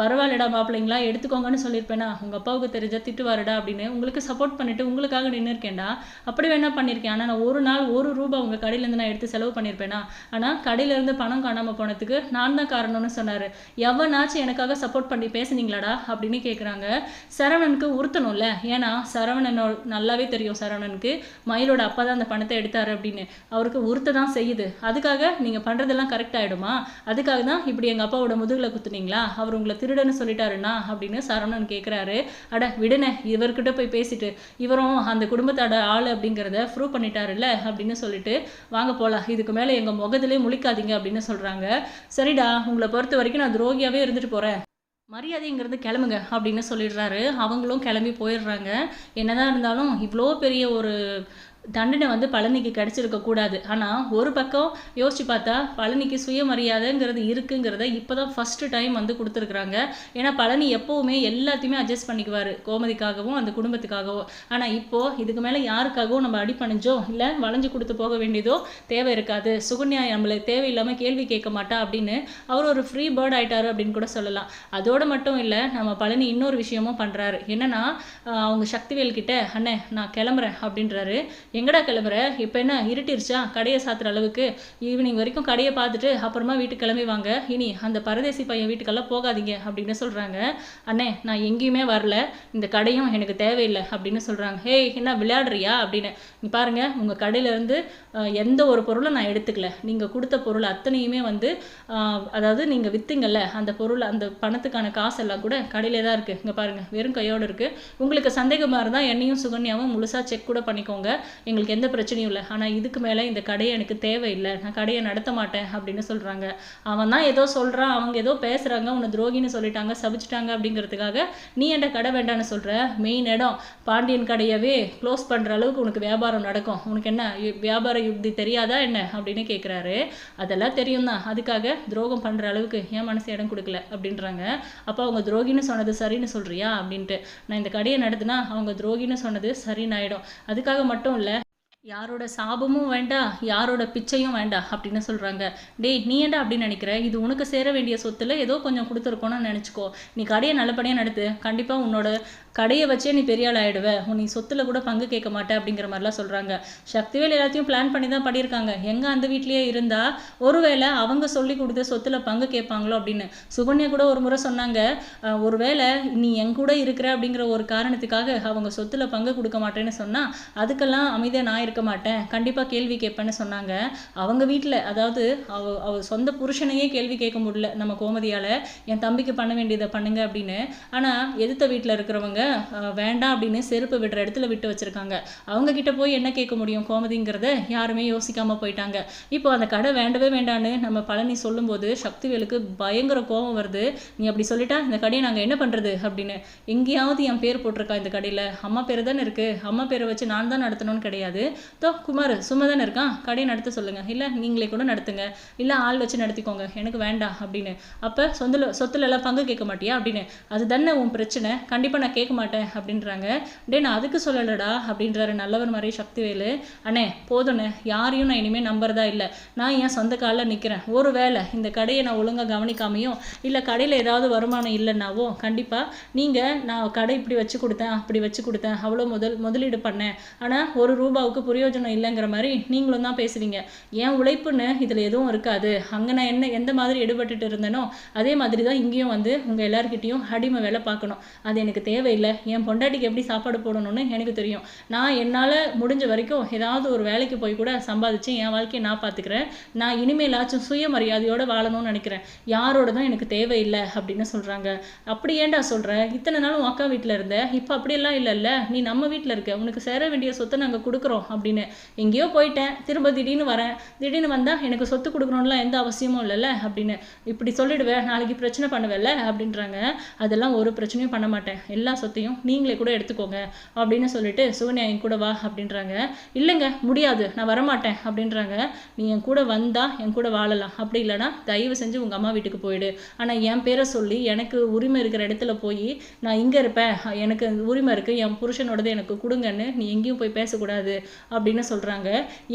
பரவாயில்லடா மாப்பிள்ளைங்களா எடுத்துக்கோங்கன்னு சொல்லியிருப்பேனா? உங்கள் அப்பாவுக்கு தெரிஞ்சா திட்டுவாருடா அப்படின்னு உங்களுக்கு சப்போர்ட் பண்ணிட்டு உங்களுக்காக நின்று இருக்கேன்டா அப்படி வேணா பண்ணியிருக்கேன் ஆனால் நான் ஒரு நாள் நாள் ஒரு ரூபா உங்கள் கடையிலேருந்து நான் எடுத்து செலவு பண்ணியிருப்பேனா? ஆனால் கடையிலேருந்து பணம் காணாமல் போனதுக்கு நான் தான் காரணம்னு சொன்னார். எவனாச்சும் எனக்காக சப்போர்ட் பண்ணி பேசுனீங்களாடா? அப்படின்னு கேட்குறாங்க சரவணனுக்கு உறுத்தணும்ல? ஏன்னா சரவணனோ நல்லாவே தெரியும் சரவணனுக்கு. மயிலோட அப்பா தான் அந்த பணத்தை எடுத்தாரு அப்படின்னு. அவருக்கு உறுத்த தான் செய்யுது. அதுக்காக நீங்கள் பண்ணுறதெல்லாம் கரெக்ட் ஆகிடுமா அதுக்காக தான் இப்படி எங்கள் அப்பாவோட முதுகில் குத்துனீங்களா? அவர் உங்களை திருடன்னு சொல்லிட்டாருண்ணா அப்படின்னு சரவணன் கேட்குறாரு அட விடுனே இவர்கிட்ட போய் பேசிட்டு. இவரும் அந்த குடும்பத்தோட ஆள் அப்படிங்கிறத ப்ரூவ் பண்ணிட்டாருல்ல? அப்படின்னு சொல்லிட்டு வாங்க போகலாம் இதுக்கு மேலே எங்கள் முகத்திலே முழிக்காதீங்க அப்படின்னு சொல்கிறாங்க சரிடா உங்களை பொறுத்த வரைக்கும் நான் துரோகியாகவே இருந்துட்டு போகிறேன் மரியாதைங்கிறது கிளம்புங்க அப்படின்னு சொல்லிடுறாரு. அவங்களும் கிளம்பி போயிடுறாங்க. என்னதான் இருந்தாலும் இவ்வளோ பெரிய ஒரு தண்டனை வந்து பழனிக்கு கிடச்சிருக்க கூடாது. ஆனால் ஒரு பக்கம் யோசிச்சு பார்த்தா பழனிக்கு சுயமரியாதைங்கிறது இருக்குங்கிறத இப்போ தான் ஃபஸ்ட்டு டைம் வந்து கொடுத்துருக்குறாங்க. ஏன்னா பழனி எப்போவுமே எல்லாத்தையுமே அட்ஜஸ்ட் பண்ணிக்குவார். கோமதிக்காகவும் அந்த குடும்பத்துக்காகவும். ஆனால் இப்போது இதுக்கு மேலே யாருக்காகவும் நம்ம அடி பண்ணிச்சோ இல்லை வளைஞ்சு கொடுத்து போக வேண்டியதோ தேவை இருக்காது. சுகன்யா நம்மளை தேவையில்லாமல் கேள்வி கேட்க மாட்டா அப்படின்னு அவர் ஒரு ஃப்ரீ பேர்ட் ஆயிட்டாரு அப்படின்னு கூட சொல்லலாம். அதோடு மட்டும் இல்லை நம்ம பழனி இன்னொரு விஷயமும் பண்ணுறாரு என்னன்னா அவங்க சக்திவேல் கிட்ட அண்ணே நான் கிளம்புறேன் அப்படின்றாரு. எங்கடா கிளம்புற? இப்போ என்ன இருட்டிருச்சா? கடையை சாத்துற அளவுக்கு. ஈவினிங் வரைக்கும் கடையை பார்த்துட்டு அப்புறமா வீட்டுக்கு கிளம்பி வாங்க. இனி அந்த பரதேசி பையன் வீட்டுக்கெல்லாம் போகாதீங்க அப்படின்னு சொல்கிறாங்க அண்ணே நான் எங்கேயுமே வரல. இந்த கடையும் எனக்கு தேவையில்லை அப்படின்னு சொல்கிறாங்க ஹேய் என்ன விளையாடுறியா? அப்படின்னு. நீ பாருங்கள் உங்கள் கடையிலேருந்து எந்த ஒரு பொருளும் நான் எடுத்துக்கல. நீங்கள் கொடுத்த பொருள் அத்தனையுமே வந்து அதாவது நீங்கள் விற்றீங்கல்ல அந்த பொருள் அந்த பணத்துக்கான காசெல்லாம் கூட கடையிலே தான் இருக்குது இங்கே பாருங்கள் வெறும் கையோடு இருக்குது உங்களுக்கு சந்தேகமாக இருந்தால் என்னையும் சுகன்யாவும் முழுசாக செக் கூட பண்ணிக்கோங்க. எங்களுக்கு எந்த பிரச்சனையும் இல்லை. ஆனால் இதுக்கு மேலே இந்த கடையை எனக்கு தேவையில்லை. நான் கடையை நடத்த மாட்டேன் அப்படின்னு சொல்கிறாங்க அவன் தான் ஏதோ சொல்கிறான் அவங்க ஏதோ பேசுகிறாங்க உன்னை துரோகின்னு சொல்லிட்டாங்க சபிச்சிட்டாங்க அப்படிங்கிறதுக்காக நீ என்கிட்ட கடை வேண்டான்னு சொல்கிற மெயின் இடம் பாண்டியன் கடையவே க்ளோஸ் பண்ணுற அளவுக்கு உனக்கு வியாபாரம் நடக்கும். உனக்கு என்ன யு- வியாபார யுக்தி தெரியாதா என்ன அப்படின்னு கேட்குறாரு அதெல்லாம் தெரியும் தான். அதுக்காக துரோகம் பண்ணுற அளவுக்கு என் மனசு இடம் கொடுக்கல அப்படின்றாங்க. அப்போ அவங்க துரோகின்னு சொன்னது சரின்னு சொல்கிறியா அப்படின்ட்டு. நான் இந்த கடையை நடத்தினா அவங்க துரோகின்னு சொன்னது சரின்னு ஆகிடும் அதுக்காக மட்டும் இல்லை யாரோட சாபமும் வேண்டாம் யாரோட பிச்சையும் வேண்டாம் அப்படின்னு சொல்கிறாங்க டேய் நீ ஏன்டா அப்படின்னு நினைக்கிற? இது உனக்கு சேர வேண்டிய சொத்தில் ஏதோ கொஞ்சம் கொடுத்துருக்கோன்னு நினச்சிக்கோ. நீ கடையை நல்லபடியாக நடத்து. கண்டிப்பாக உன்னோட கடையை வச்சே நீ பெரிய ஆள் ஆயிடுவ. உன் நீ கூட பங்கு கேட்க மாட்டேன் அப்படிங்கிற மாதிரிலாம் சொல்கிறாங்க சக்திவேல் எல்லாத்தையும் பிளான் பண்ணி தான் பண்ணியிருக்காங்க. எங்கே அந்த வீட்லேயே இருந்தால் ஒருவேளை அவங்க சொல்லி கொடுத்த சொத்தில் பங்கு கேட்பாங்களோ அப்படின்னு. சுகன்யா கூட ஒரு முறை சொன்னாங்க ஒருவேளை நீ என் கூட இருக்கிற அப்படிங்கிற ஒரு காரணத்துக்காக அவங்க சொத்துல பங்கு கொடுக்க மாட்டேன்னு சொன்னால் அதுக்கெல்லாம் அமைதியாக நான் இருக்க மாட்டேன். கண்டிப்பாக கேள்வி கேட்பேன்னு சொன்னாங்க. அவங்க வீட்டில் அதாவது அவ அவ சொந்த புருஷனையே கேள்வி கேட்க முடியல நம்ம கோமதியால். என் தம்பிக்கு பண்ண வேண்டியதை பண்ணுங்க அப்படின்னு. ஆனால் எதிர்த்த வீட்டில் இருக்கிறவங்க வேண்டாம் அப்படின்னு செருப்பு விடுற இடத்துல விட்டு வச்சுருக்காங்க. அவங்க கிட்ட போய் என்ன கேட்க முடியும் கோமதிங்கிறத யாருமே யோசிக்காமல் போயிட்டாங்க. இப்போ அந்த கடை வேண்டவே வேண்டான்னு நம்ம பழனி சொல்லும்போது சக்திவேலுக்கு பயங்கர கோபம் வருது. நீ அப்படி சொல்லிட்டா இந்த கடையை நாங்கள் என்ன பண்ணுறது அப்படின்னு. எங்கேயாவது என் பேர் போட்டிருக்கா இந்த கடையில்? அம்மா பேர் தானே இருக்குது அம்மா பேரை வச்சு நான் தான் நடத்தணும்னு கிடையாது. தோ குமார் சும்மா தானே இருக்கான் கடையை நடத்த சொல்லுங்கள் இல்லை நீங்களே கூட நடத்துங்க. இல்லை ஆள் வச்சு நடத்திக்கோங்க. எனக்கு வேண்டாம் அப்படின்னு. அப்போ சொந்தில் சொத்துல எல்லாம் பங்கு கேட்க மாட்டியா அப்படின்னு. அது தானே உன் பிரச்சனை. கண்டிப்பாக நான் கேட்க மாட்டேன் அப்படின்றாங்க. டே நான் அதுக்கு சொல்லலடா அப்படின்றாரு நல்லவர் மாதிரி சக்திவேலு. அண்ணே போதுண்ணே யாரையும் நான் இனிமேல் நம்புறதா இல்லை. நான் என் சொந்த காலில் நிற்கிறேன் ஒரு வேளை இந்த கடையை நான் ஒழுங்காக கவனிக்காமையும் இல்லை கடையில் ஏதாவது வருமானம் இல்லைன்னாவோ கண்டிப்பாக நீங்கள் நான் கடை இப்படி வச்சு கொடுத்தேன் அப்படி வச்சு கொடுத்தேன். அவ்வளோ முதல் முதலீடு பண்ணேன். ஆனால் ஒரு ரூபாவுக்கு பிரயோஜனம் இல்லைங்கிற மாதிரி நீங்களும் தான் பேசுவீங்க. என் உழைப்புன்னு இதில் எதுவும் இருக்காது. அங்கே நான் என்ன எந்த மாதிரி எடுபட்டுட்டு இருந்தேனோ அதே மாதிரி தான் இங்கேயும் வந்து உங்கள் எல்லாருக்கிட்டேயும் அடிமை வேலை பார்க்கணும். அது எனக்கு தேவையில்லை. என் பொண்டாட்டிக்கு எப்படி சாப்பாடு போடணும்னு எனக்கு தெரியும். நான் என்னால் முடிஞ்ச வரைக்கும் ஏதாவது ஒரு வேலைக்கு போய் கூட சம்பாதிச்சு என் வாழ்க்கையை நான் பார்த்துக்கிறேன் நான் இனிமேலாச்சும் சுயமரியாதையோட வாழணும்னு நினைக்கிறேன். யாரோடதும் எனக்கு தேவையில்லை அப்படின்னு சொல்கிறாங்க அப்படி ஏன்டா சொல்கிறேன் இத்தனை நாள் உன் அக்கா வீட்டில் இருந்த. இப்போ அப்படியெல்லாம் இல்லைல்ல. நீ நம்ம வீட்டில் இருக்க. உனக்கு சேர வேண்டிய சொத்தை நாங்கள் கொடுக்குறோம் அப்படின்னு. எங்கேயோ போயிட்டேன். திரும்ப திடீர்னு வரேன். திடீர்னு வந்தால் எனக்கு சொத்து கொடுக்கணும்லாம் எந்த அவசியமும் இல்லைல்ல அப்படின்னு. இப்படி சொல்லிடுவேன். நாளைக்கு பிரச்சனை பண்ணுவேல்ல அப்படின்றாங்க. அதெல்லாம் ஒரு பிரச்சனையும் பண்ண மாட்டேன். எல்லா சொத்தையும் நீங்களே கூட எடுத்துக்கோங்க அப்படின்னு சொல்லிட்டு சுகன்யா என் கூட வா அப்படின்றாங்க. இல்லைங்க முடியாது நான் வரமாட்டேன் அப்படின்றாங்க. நீ என் கூட வந்தா என் கூட வாழலாம். அப்படி இல்லைன்னா தயவு செஞ்சு உங்கள் அம்மா வீட்டுக்கு போயிடு. ஆனால் என் பேரை சொல்லி எனக்கு உரிமை இருக்கிற இடத்துல போய் நான் இங்கே இருப்பேன். எனக்கு உரிமை இருக்குது என் புருஷனோடது எனக்கு கொடுங்கன்னு நீ எங்கேயும் போய் பேசக்கூடாது அப்படின்னு சொல்கிறாங்க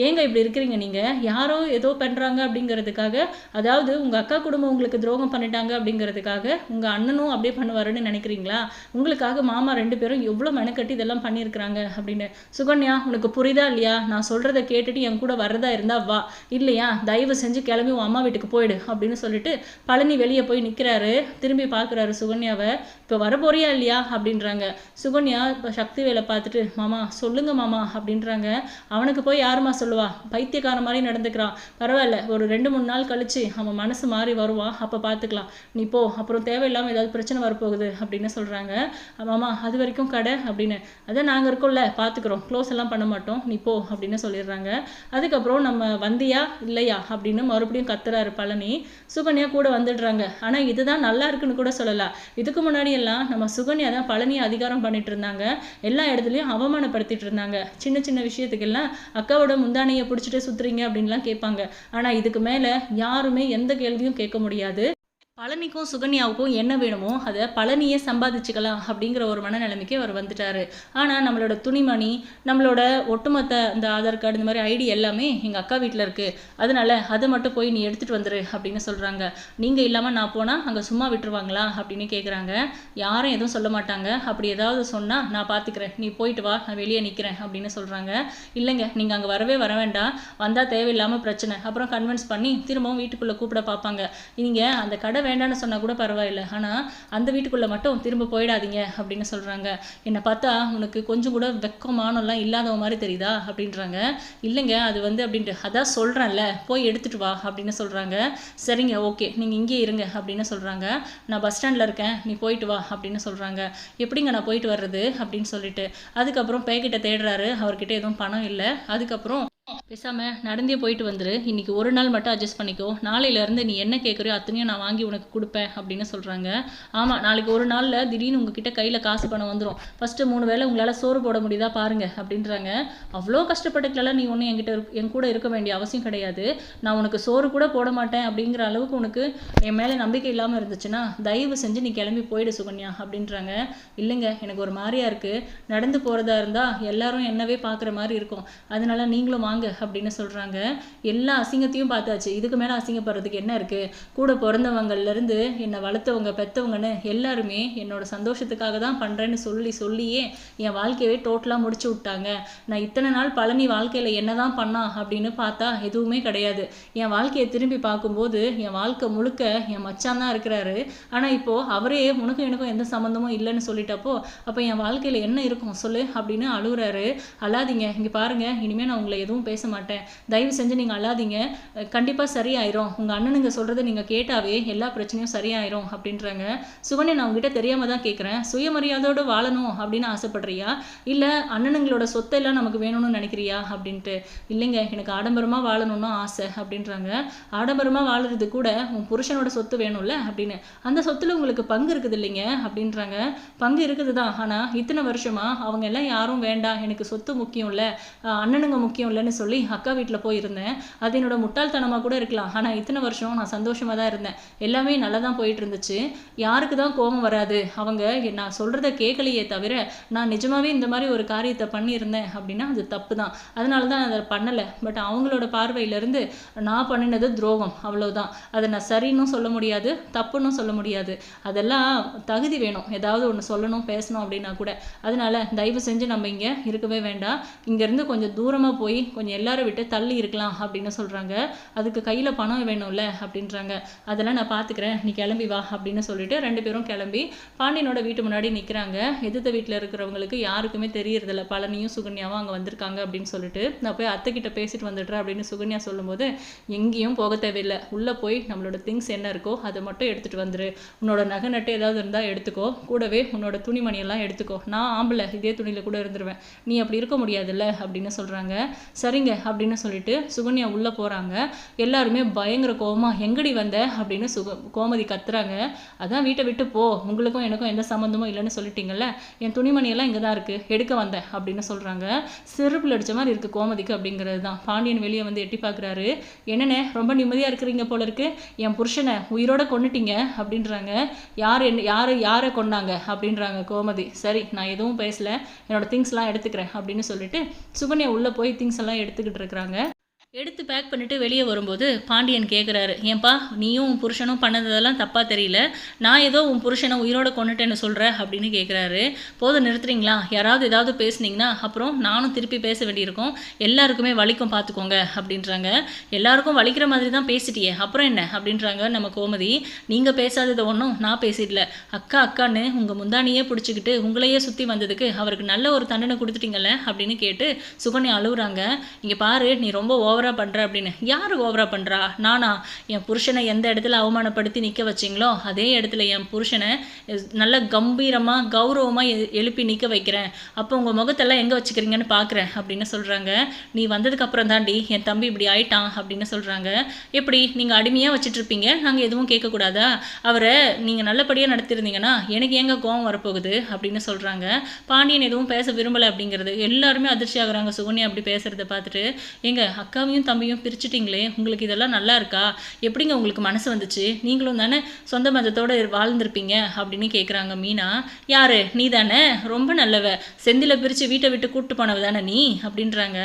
ஏங்க இப்படி இருக்கிறீங்க நீங்கள் யாரோ ஏதோ பண்ணுறாங்க அப்படிங்கிறதுக்காக அதாவது உங்கள் அக்கா குடும்பம் உங்களுக்கு துரோகம் பண்ணிட்டாங்க அப்படிங்கிறதுக்காக உங்கள் அண்ணனும் அப்படியே பண்ணுவாருன்னு நினைக்கிறீங்களா? உங்களுக்காக மாமா ரெண்டு பேரும் எவ்வளோ மெனக்கட்டி இதெல்லாம் பண்ணியிருக்கிறாங்க அப்படின்னு. சுகன்யா உனக்கு புரியுதா இல்லையா? நான் சொல்கிறத கேட்டுட்டு என் கூட வர்றதா இருந்தா வா. இல்லையா? தயவு செஞ்சு கிளம்பி உன் அம்மா வீட்டுக்கு போயிடு அப்படின்னு சொல்லிட்டு பழனி வெளியே போய் நிற்கிறாரு திரும்பி பார்க்குறாரு சுகன்யாவை. இப்போ வர போறியா இல்லையா? அப்படின்றாங்க. சுகன்யா இப்போ சக்தி வேலை பார்த்துட்டு மாமா சொல்லுங்க மாமா அப்படின்றாங்க. அவனுக்கு போய் யாருமா சொல்லுவா? பைத்தியக்கார மாதிரி நடந்துக்கிறான். பரவாயில்ல ஒரு ரெண்டு மூணு நாள் கழிச்சு அவன் மனசு மாறி வருவான் அப்போ பார்த்துக்கலாம் நீ போ அப்புறம் தேவையில்லாமல் ஏதாவது பிரச்சனை வரப்போகுது அப்படின்னு சொல்கிறாங்க மாமா அது வரைக்கும் கடை அப்படின்னு. அதான் நாங்கள் இருக்கோம்ல பார்த்துக்குறோம் க்ளோஸ் எல்லாம் பண்ண மாட்டோம். நீ போ அப்படின்னு சொல்லிடுறாங்க. அதுக்கப்புறம் நம்ம வந்தியா இல்லையா அப்படின்னு மறுபடியும் கத்துறாரு பழனி. சுகன்யா கூட வந்துடுறாங்க. ஆனால் இதுதான் நல்லா இருக்குன்னு கூட சொல்லலாம் இதுக்கு முன்னாடி எல்லாம் நம்ம சுகன்யா தான் பழனியை அதிகாரம் பண்ணிட்டு இருந்தாங்க. எல்லா இடத்துலையும் அவமானப்படுத்திட்டு இருந்தாங்க. சின்ன சின்ன விஷயத்துக்கெல்லாம் அக்காவோட முந்தானையை பிடிச்சிட்டு சுற்றுறீங்க அப்படின்லாம் கேட்பாங்க. ஆனால் இதுக்கு மேலே யாருமே எந்த கேள்வியும் கேட்க முடியாது. பழனிக்கும் சுகன்யாவுக்கும் என்ன வேணுமோ அதை பழனியே சம்பாதிச்சுக்கலாம் அப்படிங்கிற ஒரு மனநிலைமைக்கு அவர் வந்துட்டார். ஆனால் நம்மளோட துணிமணி நம்மளோட ஒட்டுமொத்த இந்த ஆதார் கார்டு இந்த மாதிரி ஐடி எல்லாமே எங்கள் அக்கா வீட்டில் இருக்குது அதனால அதை மட்டும் போய் நீ எடுத்துகிட்டு வந்துரு அப்படின்னு சொல்கிறாங்க நீங்கள் இல்லாமல் நான் போனால் அங்கே சும்மா விட்டுருவாங்களா அப்படின்னு கேட்குறாங்க யாரும் எதுவும் சொல்ல மாட்டாங்க. அப்படி ஏதாவது சொன்னால் நான் பார்த்துக்கிறேன் நீ போயிட்டு வா நான் வெளியே நிற்கிறேன் அப்படின்னு சொல்கிறாங்க இல்லைங்க நீங்கள் அங்கே வரவே வர வேண்டாம். வந்தால் தேவையில்லாமல் பிரச்சனை. அப்புறம் கன்வின்ஸ் பண்ணி திரும்பவும் வீட்டுக்குள்ளே கூப்பிட பார்ப்பாங்க நீங்கள் அந்த கடை வேண்டாம்னு சொன்னால் கூட பரவாயில்ல. ஆனால் அந்த வீட்டுக்குள்ளே மட்டும் திரும்ப போயிடாதீங்க அப்படின்னு சொல்கிறாங்க என்னை பார்த்தா உனக்கு கொஞ்சம் கூட வெக்கமானம்லாம் இல்லாதவ மாதிரி தெரியுதா? அப்படின்றாங்க. இல்லைங்க அது வந்து அப்படின்ட்டு அதான் சொல்கிறேன்ல போய் எடுத்துகிட்டு வா அப்படின்னு சொல்கிறாங்க சரிங்க ஓகே நீங்கள் இங்கே இருங்க அப்படின்னு சொல்கிறாங்க நான் பஸ் ஸ்டாண்டில் இருக்கேன் நீ போயிட்டு வா அப்படின்னு சொல்கிறாங்க எப்படிங்க நான் போயிட்டு வர்றது அப்படின்னு சொல்லிட்டு. அதுக்கப்புறம் பேக்கிட்ட தேடுறாரு அவர்கிட்ட எதுவும் பணம் இல்லை. அதுக்கப்புறம் பேசாமல் நடந்தே போயிட்டு வந்துரு. இன்னைக்கு ஒரு நாள் மட்டும் அட்ஜஸ்ட் பண்ணிக்கோ. நாளையிலேருந்து நீ என்ன கேட்குறியோ அத்தனையும் நான் வாங்கி உனக்கு கொடுப்பேன் அப்படின்னு சொல்கிறாங்க ஆமாம் நாளைக்கு ஒரு நாளில் திடீர்னு உங்ககிட்ட கையில் காசு பணம் வந்துடும் ஃபஸ்ட்டு மூணு வேளை உங்களால் சோறு போட முடியுதா பாருங்க அப்படின்றாங்க. அவ்வளோ கஷ்டப்பட்டுக்கலாம் நீ ஒன்றும் என்கிட்ட என் கூட இருக்க வேண்டிய அவசியம் கிடையாது. நான் உனக்கு சோறு கூட போட மாட்டேன் அப்படிங்கிற அளவுக்கு உனக்கு என் மேலே நம்பிக்கை இல்லாமல் இருந்துச்சுன்னா தயவு செஞ்சு நீ கிளம்பி போயிடு சுகன்யா அப்படின்றாங்க. இல்லைங்க எனக்கு ஒரு மாதிரியா இருக்குது நடந்து போகிறதா இருந்தால் எல்லாரும் என்னவே பார்க்குற மாதிரி இருக்கும். அதனால நீங்களும் வாங்க அப்படின்னு சொல்கிறாங்க எல்லா அசிங்கத்தையும் பார்த்தாச்சு. இதுக்கு மேலே அசிங்கப்படுறதுக்கு என்ன இருக்குது கூட பிறந்தவங்கள்லேருந்து என்னை வளர்த்தவங்க பெற்றவங்கன்னு எல்லாருமே என்னோட சந்தோஷத்துக்காக தான் பண்ணுறேன்னு சொல்லி சொல்லியே என் வாழ்க்கையவே டோட்டலாக முடிச்சு விட்டாங்க. நான் இத்தனை நாள் பழனி வாழ்க்கையில் என்ன தான் பண்ணா அப்படின்னு பார்த்தா எதுவுமே கிடையாது. என் வாழ்க்கையை திரும்பி பார்க்கும்போது என் வாழ்க்கை முழுக்க என் மச்சான் தான் இருக்கிறாரு. ஆனால் இப்போது அவரே உனக்கும் எனக்கும் எந்த சம்மந்தமும் இல்லைன்னு சொல்லிட்டப்போ அப்போ என் வாழ்க்கையில் என்ன இருக்கும்? சொல்லு அப்படின்னு அழுகுறாரு. அழாதீங்க. இங்கே பாருங்க. இனிமேல் நான் உங்களை எதுவும் பேச மாட்டேன் தயவு செஞ்சு நீங்கள் அழாதீங்க. கண்டிப்பாக சரியாயிரும். உங்கள் அண்ணனுங்க சொல்கிறத நீங்கள் கேட்டாவே எல்லா பிரச்சனையும் சரியாயிரும் அப்படின்றாங்க. சுகன்யா நான் உங்ககிட்ட தெரியாமல் தான் கேட்குறேன் சுயமரியாதையோடு வாழணும் அப்படின்னு ஆசைப்படுறியா? இல்லை அண்ணனுங்களோட சொத்தெல்லாம் நமக்கு வேணும்னு நினைக்கிறியா? அப்படின்ட்டு. இல்லைங்க எனக்கு ஆடம்பரமாக வாழணும்னு ஆசை அப்படின்றாங்க. ஆடம்பரமாக வாழறது கூட உன் புருஷனோட சொத்து வேணும்ல அப்படின்னு. அந்த சொத்துல உங்களுக்கு பங்கு இருக்குது இல்லைங்க அப்படின்றாங்க. பங்கு இருக்குது தான் ஆனால் இத்தனை வருஷமா அவங்க எல்லாம் யாரும் வேண்டாம். எனக்கு சொத்து முக்கியம் இல்லை அண்ணனுங்க முக்கியம் இல்லைன்னு சொல்லி அக்கா வீட்டில் போயிருந்தேன். அது என்னோட முட்டாள்தனமாக கூட இருக்கலாம். ஆனால் இத்தனை வருஷம் நான் சந்தோஷமாக தான் இருந்தேன். எல்லாமே நல்லா தான் போயிட்டு இருந்துச்சு யாருக்கு தான் கோபம் வராது. அவங்க நான் சொல்கிறத கேட்கலையே தவிர நான் நிஜமாவே இந்த மாதிரி ஒரு காரியத்தை பண்ணியிருந்தேன் அப்படின்னா அது தப்பு தான் அதனால தான் நான் அதை பண்ணலை. பட் அவங்களோட பார்வையிலேருந்து நான் பண்ணினது துரோகம். அவ்வளவுதான். அதை நான் சரின்னும் சொல்ல முடியாது தப்புன்னு சொல்ல முடியாது. அதெல்லாம் தகுதி வேணும். ஏதாவது ஒன்று சொல்லணும் பேசணும் அப்படின்னா கூட. அதனால தயவு செஞ்சு நம்ம இங்கே இருக்கவே வேண்டாம். இங்கேருந்து கொஞ்சம் தூரமாக போய் கொஞ்சம் எல்லாரும் விட்டு தள்ளி இருக்கலாம் அப்படின்னு சொல்கிறாங்க அதுக்கு கையில் பணம் வேணும்ல அப்படின்றாங்க. அதெல்லாம் நான் பார்த்துக்கிறேன் நீ கிளம்பி வா அப்படின்னு சொல்லிட்டு ரெண்டு பேரும் கிளம்பி பாண்டியனோட வீட்டு முன்னாடி நிற்கிறாங்க எதிர்த்த வீட்டில் இருக்கிறவங்களுக்கு யாருக்குமே தெரியறதில்ல. பழனியும் சுகன்யாவும் அங்கே வந்திருக்காங்க அப்படின்னு சொல்லிட்டு நான் போய் அத்தை கிட்ட பேசிட்டு வந்துடுறேன் அப்படின்னு சுகன்யா சொல்லும்போது எங்கேயும் போக தேவையில்லை. உள்ளே போய் நம்மளோட திங்ஸ் என்ன இருக்கோ அதை மட்டும் எடுத்துகிட்டு வந்துரு. உன்னோட நகை நட்டு ஏதாவது இருந்தால் எடுத்துக்கோ. கூடவே உன்னோட துணிமணியெல்லாம் எடுத்துக்கோ. நான் ஆம்பளை இதே துணியில் கூட இருந்துருவேன். நீ அப்படி இருக்க முடியாதுல்ல அப்படின்னு சொல்கிறாங்க சரி சரிங்க அப்படின்னு சொல்லிட்டு சுகன்யா உள்ளே போகிறாங்க எல்லாருமே பயங்கர கோவமா எங்கடி வந்த? அப்படின்னு சுக கோமதி கத்துறாங்க. அதான் வீட்டை விட்டு போ. உங்களுக்கும் எனக்கும் எந்த சம்மந்தமும் இல்லைன்னு சொல்லிட்டீங்கல்ல? என் துணிமணியெல்லாம் இங்கே தான் இருக்குது எடுக்க வந்தேன். அப்படின்னு சொல்கிறாங்க செருப்பில் அடிச்ச மாதிரி இருக்குது கோமதிக்கு அப்படிங்கிறது தான். பாண்டியன் வெளியே வந்து எட்டி பார்க்குறாரு என்னண்ணே ரொம்ப நிம்மதியாக இருக்கிறீங்க போல இருக்கு. என் புருஷனை உயிரோட கொண்டுட்டீங்க அப்படின்றாங்க. யார் என்ன யார் யாரை கொண்டாங்க அப்படின்றாங்க கோமதி. சரி நான் எதுவும் பேசல. என்னோட திங்ஸ்லாம் எடுத்துக்கிறேன். அப்படின்னு சொல்லிட்டு சுகன்யா உள்ளே போய் திங்ஸ் எல்லாம் எடுத்துக்கிட்டு இருக்கிறாங்க. எடுத்து பேக் பண்ணிவிட்டு வெளியே வரும்போது பாண்டியன் கேட்குறாரு ஏன்பா நீயும் உன் புருஷனும் பண்ணதெல்லாம் தப்பாக தெரியல. நான் ஏதோ உன் புருஷனை உயிரோட கொண்டுட்டேன்னு சொல்கிற அப்படின்னு கேட்குறாரு போதும் நிறுத்துறீங்களா? யாராவது ஏதாவது பேசுனீங்கன்னா அப்புறம் நானும் திருப்பி பேச வேண்டியிருக்கும். எல்லாருக்குமே வலிக்கும் பார்த்துக்கோங்க அப்படின்றாங்க. எல்லாருக்கும் வலிக்கிற மாதிரி தான் பேசிட்டியே. அப்புறம் என்ன? அப்படின்றாங்க நம்ம கோமதி. நீங்கள் பேசாதது ஒன்றும் நான் பேசிடல. அக்கா அக்கான்னு உங்கள் முந்தானியே பிடிச்சிக்கிட்டு உங்களையே சுற்றி வந்ததுக்கு அவருக்கு நல்ல ஒரு தண்டனை கொடுத்துட்டீங்கல்ல அப்படின்னு கேட்டு சுகன்யா அழுகுறாங்க இங்கே பாரு நீ ரொம்ப ஓவராக பண்ணுற அப்படின்னு. யார் ஓவராக பண்ணுறா நானா? என் புருஷனை எந்த இடத்துல அவமானப்படுத்தி நிற்க வச்சிங்களோ அதே இடத்துல என் புருஷனை நல்ல கம்பீரமாக கௌரவமாக எழுப்பி நிற்க வைக்கிறேன். அப்போ உங்கள் முகத்தெல்லாம் எங்கே வச்சுக்கிறீங்கன்னு பார்க்குறேன் அப்படின்னு சொல்கிறாங்க நீ வந்ததுக்கப்புறம் தாண்டி என் தம்பி இப்படி ஆயிட்டான் அப்படின்னு சொல்கிறாங்க எப்படி? நீங்கள் அடிமையாக வச்சுட்டு இருப்பீங்க நாங்கள் எதுவும் கேட்கக்கூடாதா? அவரை நீங்கள் நல்லபடியாக நடத்திருந்தீங்கன்னா எனக்கு எங்கே கோவம் வரப்போகுது? அப்படின்னு சொல்கிறாங்க பாண்டியன் எதுவும் பேச விரும்பலை அப்படிங்கிறது. எல்லாருமே அதிர்ச்சி ஆகுறாங்க சுகன்யா அப்படி பேசுகிறத பார்த்துட்டு எங்க அக்காவையும் தம்பியும் பிரிச்சிட்டிங்களே உங்களுக்கு இதெல்லாம் நல்லா இருக்கா? எப்படிங்க உங்களுக்கு மனசு வந்துச்சு? நீங்களும் தானே சொந்த மதத்தோடு வாழ்ந்திருப்பீங்க அப்படின்னு கேட்குறாங்க மீனா. யார்? நீ தானே? ரொம்ப நல்லவ. செந்தில பிரித்து வீட்டை விட்டு கூப்பிட்டு போனவ தானே நீ? அப்படின்றாங்க.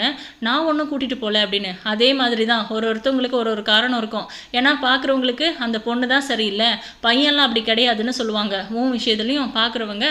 நான் ஒன்றும் கூட்டிகிட்டு போகல அப்படின்னு. அதே மாதிரி தான் ஒரு ஒருத்தவங்களுக்கு ஒரு ஒரு காரணம் இருக்கும். ஏன்னா பார்க்குறவங்களுக்கு அந்த பொண்ணு தான் சரியில்லை. பையன்லாம் அப்படி கிடையாதுன்னு சொல்லுவாங்க. உன் விஷயத்துலையும் பார்க்குறவங்க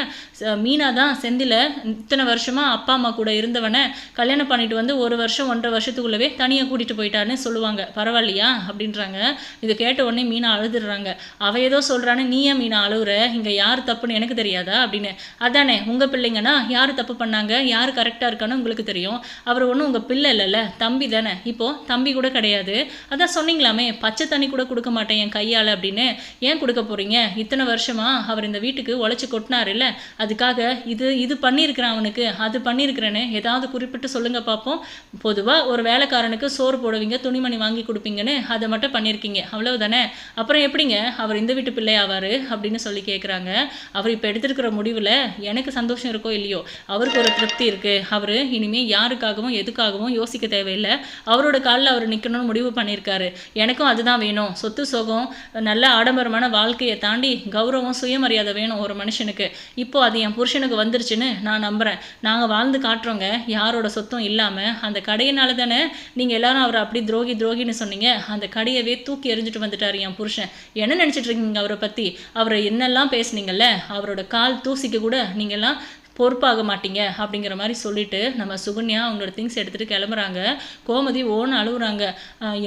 மீனா தான் செந்தில இத்தனை வருஷமா அப்பா அம்மா கூட இருந்தவனை. கல்யாணம் பண்ணிட்டு வந்து ஒரு வருஷம் ஒன்றரை வருஷத்துக்குள்ளவே தனியாக கூட்டிகிட்டு போயிட்டான்னு சொல்லுவாங்க. பரவாயில்லையா? அப்படின்றாங்க. இதை கேட்ட உடனே மீனா அழுதுடுறாங்க அவ ஏதோ சொல்கிறான்னு நீ ஏன் மீனா அழுகுற இங்கே யார் தப்புன்னு எனக்கு தெரியாதா? அப்படின்னு. அதானே உங்கள் பிள்ளைங்கன்னா யார் தப்பு பண்ணாங்க? யார் கரெக்டாக இருக்கான்னு உங்களுக்கு தெரியும். அவர் ஒன்றும் உங்கள் பிள்ளை இல்லைல்ல. தம்பி தானே. இப்போது தம்பி கூட கிடையாது. அதான் சொன்னீங்களாமே பச்சை தண்ணி கூட கொடுக்க மாட்டேன் என் கையால் அப்படின்னு. ஏன் கொடுக்க போகிறீங்க இத்தனை வருஷமாக அவர் இந்த வீட்டுக்கு உழைச்சி கொட்டினார் அதுக்காக இது இது பண்ணியிருக்கிறேன் அவனுக்கு. அது பண்ணியிருக்கிறேன்னு ஏதாவது குறிப்பிட்டு சொல்லுங்கள் பார்ப்போம் பொதுவாக ஒரு வேலைக்காரனுக்கு சோறு போடுவீங்க துணிமணி வாங்கி கொடுப்பீங்கன்னு அதை மட்டும் பண்ணியிருக்கீங்க. அவ்வளவுதானே? அப்புறம் எப்படிங்க? அவர் இந்த வீட்டு பிள்ளை ஆவார் அப்படின்னு சொல்லி கேட்குறாங்க அவர் இப்போ எடுத்திருக்கிற முடிவில் எனக்கு சந்தோஷம் இருக்கோ இல்லையோ? அவருக்கு ஒரு திருப்தி இருக்குது அவர் இனிமேல் யாருக்காகவும் எதுக்காகவும் யோசிக்க தேவையில்லை. அவரோட காலில் அவர் நிற்கணும்னு முடிவு பண்ணியிருக்காரு. எனக்கும் அதுதான் வேணும். சொத்து சுகம் நல்ல ஆடம்பரமான வாழ்க்கையை தாண்டி கௌரவம் சுயமரியாதை வேணும் ஒரு மனுஷனுக்கு. இப்போ அது என் புருஷனுக்கு வந்துருச்சுன்னு நான் நம்புகிறேன் நாங்கள் வாழ்ந்து காட்டுறோங்க. யாரோட சொத்தும் இல்லாமல் அந்த கடையினால தானே நீங்கள் எல்லாரும் அவரை அப்படி துரோகி துரோகின்னு சொன்னீங்க. அந்த கடையவே தூக்கி எறிஞ்சிட்டு வந்துட்டார் என் புருஷன். என்ன நினச்சிட்டு இருக்கீங்க அவரை பற்றி அவரை என்னெல்லாம் பேசுனீங்கல்ல? அவரோட கால் தூசிக்கு கூட நீங்கள்லாம் பொறுப்பாக மாட்டீங்க அப்படிங்கிற மாதிரி சொல்லிட்டு நம்ம சுகன்யா அவங்களோட திங்ஸ் எடுத்துகிட்டு கிளம்புறாங்க. கோமதி ஓன்னு அழுகுறாங்க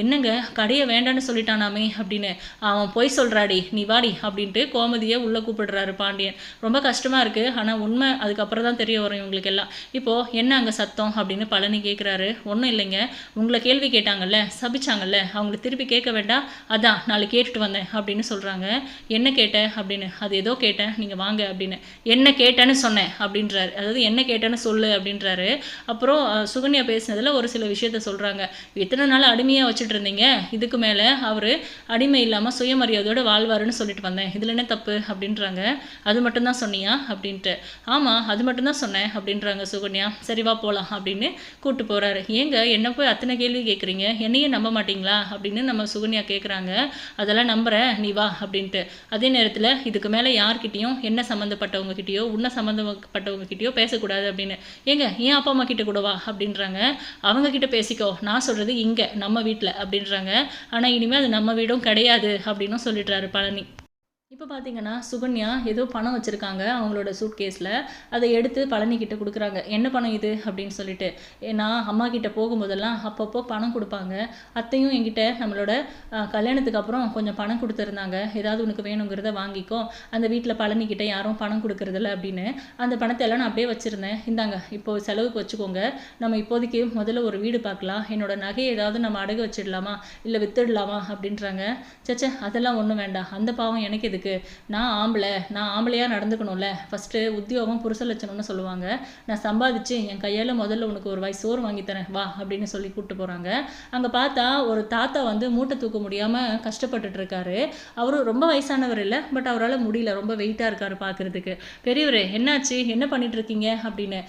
என்னங்க? கடையை வேண்டான்னு சொல்லிட்டானாமே அப்படின்னு. அவன் பொய் சொல்கிறாடி நீ வாடி அப்படின்ட்டு கோமதியை உள்ளே கூப்பிடுறாரு பாண்டியன். ரொம்ப கஷ்டமாக இருக்குது ஆனால் உண்மை அதுக்கப்புறம் தான் தெரிய வரும் இவங்களுக்கு எல்லாம் இப்போது என்ன அங்கே சத்தம் அப்படின்னு பழனி கேட்குறாரு ஒன்றும் இல்லைங்க. உங்களை கேள்வி கேட்டாங்கல்ல சபிச்சாங்கல்ல. அவங்கள திருப்பி கேட்க வேண்டாம். அதான் நாளை கேட்டுட்டு வந்தேன் அப்படின்னு சொல்கிறாங்க என்ன கேட்டேன் அப்படின்னு. அது ஏதோ கேட்டேன். நீங்கள் வாங்க அப்படின்னு. என்ன கேட்டேன்னு சொன்னேன் அப்படின்றாரு. அதாவது என்ன கேட்டேன்னு சொல்லு அப்படின்றாரு. அப்புறம் சுகன்யா பேசினதில் ஒரு சில விஷயத்த சொல்கிறாங்க எத்தனை நாள் அடிமையாக வச்சுட்டு இருந்தீங்க. இதுக்கு மேலே அவர் அடிமை இல்லாமல் சுயமரியாதையோட வாழ்வாருன்னு சொல்லிட்டு வந்தேன். இதில் என்ன தப்பு? அப்படின்றாங்க. அது மட்டும்தான் சொன்னியா? அப்படின்ட்டு. ஆமாம் அது மட்டும்தான் சொன்னேன் அப்படின்றாங்க சுகன்யா. சரி வா போகலாம் அப்படின்னு கூப்பிட்டு போகிறாரு ஏங்க என்ன போய் அத்தனை கேள்வி கேட்குறீங்க என்னையே நம்ப மாட்டீங்களா? அப்படின்னு நம்ம சுகன்யா கேட்குறாங்க அதெல்லாம் நம்புகிறேன் நீ வா அப்படின்ட்டு. அதே நேரத்தில் இதுக்கு மேலே யார்கிட்டயும் என்ன சம்மந்தப்பட்டவங்க கிட்டயோ உன்ன சம்மந்தப்பட்ட கிட்டயோ பேசக்கூடாது அப்படின்னு. ஏங்க ஏன் அப்பா அம்மா கிட்ட கூட வா அப்படின்றாங்க. அவங்க கிட்ட பேசிக்கோ நான் சொல்கிறது இங்கே நம்ம வீட்டில் அப்படின்றாங்க. ஆனால் இனிமேல் அது நம்ம வீடும் கிடையாது அப்படின்னும் சொல்லிடுறாரு பழனி. இப்போ பார்த்தீங்கன்னா சுகன்யா ஏதோ பணம் வச்சுருக்காங்க அவங்களோட சூட் கேஸில் அதை எடுத்து பழனிக்கிட்ட கொடுக்குறாங்க. என்ன பணம் இது? அப்படின்னு சொல்லிட்டு. ஏ, நான் அம்மா கிட்ட போகும்போதெல்லாம் அப்பப்போ பணம் கொடுப்பாங்க. அத்தையும் என்கிட்ட நம்மளோட கல்யாணத்துக்கு அப்புறம் கொஞ்சம் பணம் கொடுத்துருந்தாங்க. ஏதாவது உனக்கு வேணுங்கிறத வாங்கிக்கோ. அந்த வீட்டில் பழனிக்கிட்ட யாரும் பணம் கொடுக்கறதில்ல அப்படின்னு அந்த பணத்தை எல்லாம் நான் அப்படியே வச்சுருந்தேன். இந்தாங்க இப்போ செலவுக்கு வச்சுக்கோங்க. நம்ம இப்போதைக்கு முதல்ல ஒரு வீடு பார்க்கலாம் என்னோட நகையை ஏதாவது நம்ம அடகு வச்சிடலாமா? இல்லை வித்துடலாமா? அப்படின்றாங்க. சச்சே அதெல்லாம் ஒன்றும் வேண்டாம். அந்த பாவம் எனக்கு எதுக்கு? நான் ஆம்பளை நான் ஆம்பளையாக நடந்துக்கணும்ல. ஃபஸ்ட்டு உத்தியோகம் புருஷ லட்சணம்னு சொல்லுவாங்க. நான் சம்பாதிச்சு என் கையால் முதல்ல உனக்கு ஒரு வாய் சோறு வாங்கி தரேன் வா அப்படின்னு சொல்லி கூப்பிட்டு போகிறாங்க அங்கே பார்த்தா ஒரு தாத்தா வந்து மூட்டை தூக்க முடியாமல் கஷ்டப்பட்டுட்டு இருக்காரு. அவரும் ரொம்ப வயசானவர் இல்லை பட் அவரால் முடியல. ரொம்ப வெயிட்டாக இருக்காரு பார்க்குறதுக்கு பெரியவர் என்னாச்சு? என்ன பண்ணிட்டு இருக்கீங்க? அப்படின்னு.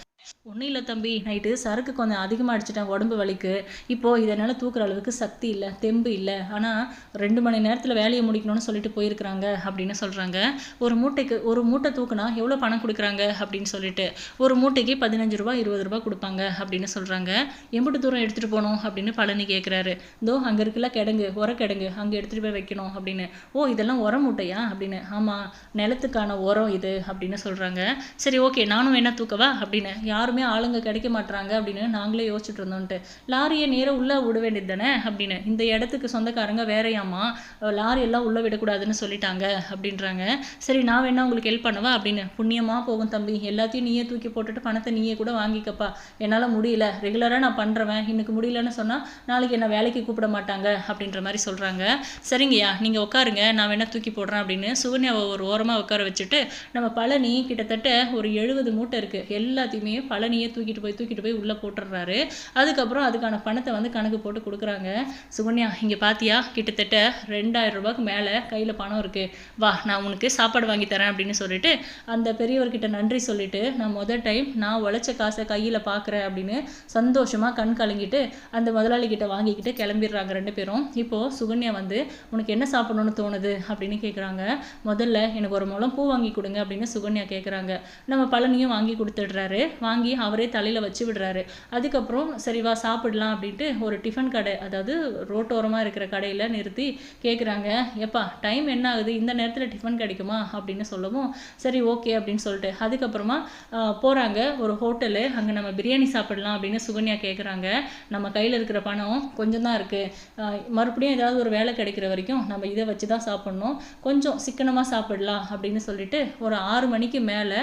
ஒன்றும் இல்லை தம்பி. நைட்டு சரக்கு கொஞ்சம் அதிகமாக அடிச்சிட்டேன் உடம்பு வலிக்கு. இப்போது இதனால் தூக்குற அளவுக்கு சக்தி இல்லை தெம்பு இல்லை. ஆனால் ரெண்டு மணி நேரத்தில் வேலையை முடிக்கணும்னு சொல்லிட்டு போயிருக்கிறாங்க அப்படின்னு சொல்கிறாங்க ஒரு மூட்டைக்கு ஒரு மூட்டை தூக்குனா எவ்வளோ பணம் கொடுக்குறாங்க அப்படின்னு சொல்லிட்டு ஒரு மூட்டைக்கு பதினஞ்சு ரூபா இருபது ரூபா கொடுப்பாங்க அப்படின்னு சொல்கிறாங்க எம்பிட்டு தூரம் எடுத்துகிட்டு போகணும் அப்படின்னு பழனி கேட்குறாரு இதோ அங்கே இருக்குல்ல கிடங்கு உர கிடங்கு அங்கே எடுத்துகிட்டு போய் வைக்கணும் அப்படின்னு. ஓ இதெல்லாம் உர மூட்டையா அப்படின்னு. ஆமாம் நிலத்துக்கான உரம் இது அப்படின்னு சொல்கிறாங்க சரி ஓகே நானும் என்ன தூக்கவா அப்படின்னு. யாருமே ஆளுங்க கிடைக்க மாட்டாங்க அப்படின்னு நாங்களே யோசிச்சுட்டு இருந்தோன்ட்டு. லாரியை நேராக உள்ளே விட வேண்டியது தானே அப்படின்னு. இந்த இடத்துக்கு சொந்தக்காரங்க வேறையாமா லாரி எல்லாம் உள்ளே விடக்கூடாதுன்னு சொல்லிட்டாங்க அப்படின்றாங்க. சரி நான் வேணா உங்களுக்கு ஹெல்ப் பண்ணவா அப்படின்னு. புண்ணியமாக போகும் தம்பி. எல்லாத்தையும் நீயே தூக்கி போட்டுட்டு பணத்தை நீயே கூட வாங்கிக்கப்பா. என்னால் முடியல. ரெகுலராக நான் பண்ணுறவன் இன்னைக்கு முடியலன்னு சொன்னால் நாளைக்கு என்னை வேலைக்கு கூப்பிட மாட்டாங்க அப்படின்ற மாதிரி சொல்கிறாங்க சரிங்கய்யா நீங்கள் உட்காருங்க. நான் வேணா தூக்கி போடுறேன் அப்படின்னு சுகன்யாவை ஒரு ஓரமாக உட்கார வச்சுட்டு நம்ம பழனி கிட்டத்தட்ட ஒரு எழுபது மூட்டை இருக்குது எல்லாத்தையுமே பழனியை தூக்கிட்டு போய் தூக்கிட்டு போய் உள்ளே போட்டுடுறாரு. அதுக்கப்புறம் அதுக்கான பணத்தை வந்து கணக்கு போட்டு கொடுக்குறாங்க. சுகன்யா இங்கே பாத்தியா? கிட்டத்தட்ட ரெண்டாயிரம் ரூபாய்க்கு மேலே கையில் பணம் இருக்குது வா நான் உனக்கு சாப்பாடு வாங்கி தரேன் அப்படின்னு சொல்லிட்டு அந்த பெரியவர்கிட்ட நன்றி சொல்லிட்டு நான் முதல் டைம் நான் உழைச்ச காசை கையில் பார்க்குறேன் அப்படின்னு சந்தோஷமாக கண் கலங்கிட்டு அந்த முதலாளி கிட்ட வாங்கிக்கிட்டு கிளம்பிடுறாங்க ரெண்டு பேரும். இப்போது சுகன்யா வந்து உனக்கு என்ன சாப்பிடணும்னு தோணுது? அப்படின்னு கேட்குறாங்க முதல்ல எனக்கு ஒரு மூலம் பூ வாங்கி கொடுங்க அப்படின்னு சுகன்யா கேட்குறாங்க நம்ம பழனியும் வாங்கி கொடுத்துடுறாரு. வாங்கி வாங்கி அவரே தலையில் வச்சு விடுறாரு. அதுக்கப்புறம் சரிவா சாப்பிடலாம் அப்படின்ட்டு ஒரு டிஃபன் கடை அதாவது ரோட்டோரமாக இருக்கிற கடையில் நிறுத்தி கேட்குறாங்க எப்பா டைம் என்ன ஆகுது? இந்த நேரத்தில் டிஃபன் கிடைக்குமா? அப்படின்னு சொல்லவும் சரி ஓகே அப்படின்னு சொல்லிட்டு. அதுக்கப்புறமா போகிறாங்க ஒரு ஹோட்டலு. அங்கே நம்ம பிரியாணி சாப்பிடலாம் அப்படின்னு சுகன்யா கேட்குறாங்க நம்ம கையில் இருக்கிற பணம் கொஞ்சம் தான் இருக்குது மறுபடியும் ஏதாவது ஒரு வேலை கிடைக்கிற வரைக்கும் நம்ம இதை வச்சு தான் சாப்பிட்ணும். கொஞ்சம் சிக்கனமாக சாப்பிடலாம் அப்படின்னு சொல்லிட்டு ஒரு ஆறு மணிக்கு மேலே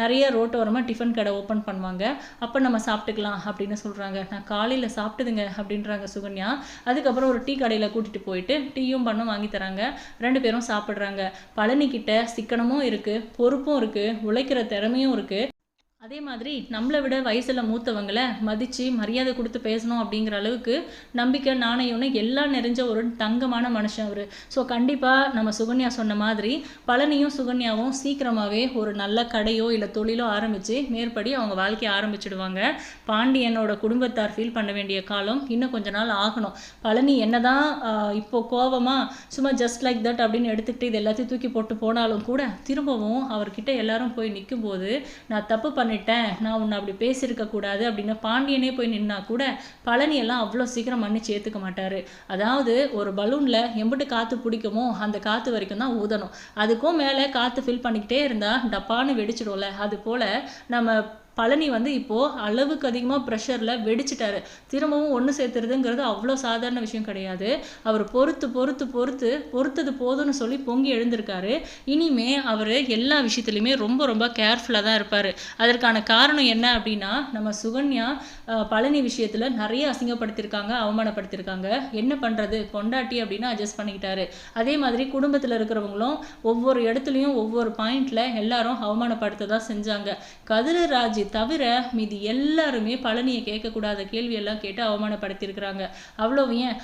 நிறைய ரோட்டோரமாக டிஃபன் கடை ஓப்பன் பண்ண பண்ணுவாங்க. அப்போ நம்ம சாப்பிட்டுக்கலாம் அப்படின்னு சொல்கிறாங்க நான் காலையில் சாப்பிட்டுதுங்க அப்படின்றாங்க சுகன்யா. அதுக்கப்புறம் ஒரு டீ கடையில் கூட்டிகிட்டு போயிட்டு டீயும் பண்ணும் வாங்கி தராங்க. ரெண்டு பேரும் சாப்பிட்றாங்க. பழனிக்கிட்ட சிக்கனமும் இருக்குது பொறுப்பும் இருக்குது உழைக்கிற திறமையும் இருக்குது அதே மாதிரி நம்மளை விட வயசில் மூத்தவங்களை மதித்து மரியாதை கொடுத்து பேசணும் அப்படிங்கிற அளவுக்கு நம்பிக்கை நாணயம்னு எல்லாம் நிறைஞ்ச ஒரு தங்கமான மனுஷன் அவர். ஸோ கண்டிப்பாக நம்ம சுகன்யா சொன்ன மாதிரி பழனியும் சுகன்யாவும் சீக்கிரமாகவே ஒரு நல்ல கடையோ இல்லை தொழிலோ ஆரம்பித்து மேற்படி அவங்க வாழ்க்கையை ஆரம்பிச்சிடுவாங்க. பாண்டியனோட குடும்பத்தார் ஃபீல் பண்ண வேண்டிய காலம் இன்னும் கொஞ்ச நாள் ஆகணும். பழனி என்ன தான் இப்போ கோவமாக சும்மா ஜஸ்ட் லைக் தட் அப்படின்னு எடுத்துக்கிட்டு இது எல்லாத்தையும் தூக்கி போட்டு போனாலும் கூட திரும்பவும் அவர்கிட்ட எல்லாரும் போய் நிற்கும்போது நான் தப்பு பண்ண பண்ணிட்டேன். நான் உன்னை அப்படி பேசியிருக்க கூடாது அப்படின்னு பாண்டியனே போய் நின்னா கூட பழனியெல்லாம் அவ்வளோ சீக்கிரம் மன்னிச்சு ஏற்றுக்க மாட்டார். அதாவது ஒரு பலூனில் எம்பிட்டு காற்று பிடிக்குமோ அந்த காற்று வரைக்கும் தான் ஊதணும். அதுக்கும் மேலே காற்று ஃபில் பண்ணிக்கிட்டே இருந்தால் டப்பான்னு வெடிச்சிடும்ல. அது போல் நம்ம பழனி வந்து இப்போது அளவுக்கு அதிகமாக ப்ரெஷரில் வெடிச்சிட்டாரு. திரும்பவும் ஒன்று சேர்த்துறதுங்கிறது அவ்வளோ சாதாரண விஷயம் கிடையாது. அவர் பொறுத்து பொறுத்து பொறுத்து பொறுத்தது போதும்னு சொல்லி பொங்கி எழுந்திருக்காரு. இனிமே அவர் எல்லா விஷயத்துலையுமே ரொம்ப ரொம்ப கேர்ஃபுல்லாக தான் இருப்பார். அதற்கான காரணம் என்ன அப்படின்னா நம்ம சுகன்யா பழனி விஷயத்தில் நிறைய அசிங்கப்படுத்தியிருக்காங்க அவமானப்படுத்தியிருக்காங்க. என்ன பண்ணுறது பொண்டாட்டி அப்படின்னு அட்ஜஸ்ட் பண்ணிக்கிட்டாரு. அதே மாதிரி குடும்பத்தில் இருக்கிறவங்களும் ஒவ்வொரு இடத்துலையும் ஒவ்வொரு பாயிண்டில் எல்லாரும் அவமானப்படுத்த தான் செஞ்சாங்க. கதிரராஜ் தவிர மீதி எல்லாருமே பழனியை கேட்கக்கூடாத கேள்வியெல்லாம் கேட்டு அவமானப்படுத்தியிருக்கிறாங்க. அவ்வளோ ஏன்?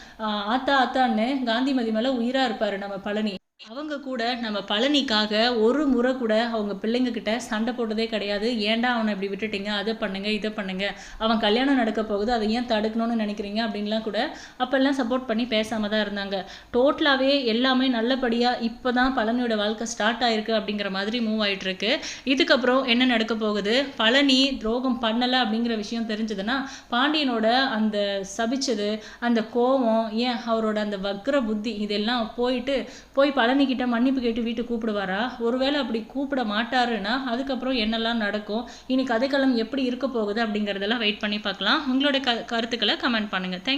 ஆத்தா ஆத்தான்னு காந்திமதி மேலே உயிராக இருப்பார் நம்ம பழனி. அவங்க கூட நம்ம பழனிக்காக ஒரு முறை கூட அவங்க பிள்ளைங்க கிட்ட சண்டை போட்டதே கிடையாது. ஏன்டா அவனை இப்படி விட்டுட்டீங்க? அதை பண்ணுங்க இதை பண்ணுங்க. அவன் கல்யாணம் நடக்க போகுது அதை ஏன் தடுக்கணும்னு நினைக்கிறீங்க? அப்படின்லாம் கூட அப்போல்லாம் சப்போர்ட் பண்ணி பேசாம தான் இருந்தாங்க. டோட்டலாகவே எல்லாமே நல்லபடியாக இப்போ தான் பழனியோட வாழ்க்கை ஸ்டார்ட் ஆயிருக்கு அப்படிங்கிற மாதிரி மூவ் ஆயிட்டு இருக்கு இதுக்கப்புறம் என்ன நடக்க போகுது? பழனி துரோகம் பண்ணலை அப்படிங்கிற விஷயம் தெரிஞ்சதுன்னா பாண்டியனோட அந்த சபிச்சது அந்த கோபம் ஏன் அவரோட அந்த வக்ர புத்தி இதெல்லாம் போயிட்டு போய் பழனிக்கிட்ட மன்னிப்பு கேட்டு வீட்டுக்கு கூப்பிடுவாரா? ஒருவேளை அப்படி கூப்பிட மாட்டாருன்னா அதுக்கப்புறம் என்னெல்லாம் நடக்கும்? இனி கதைக்களம் எப்படி இருக்க போகுது அப்படிங்கிறதெல்லாம் வெயிட் பண்ணி பார்க்கலாம். உங்களோட க கருத்துக்களை கமெண்ட் பண்ணுங்கள் தேங்க்